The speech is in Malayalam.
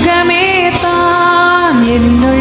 സ്വർഗമേ താൻ എന്നുൾ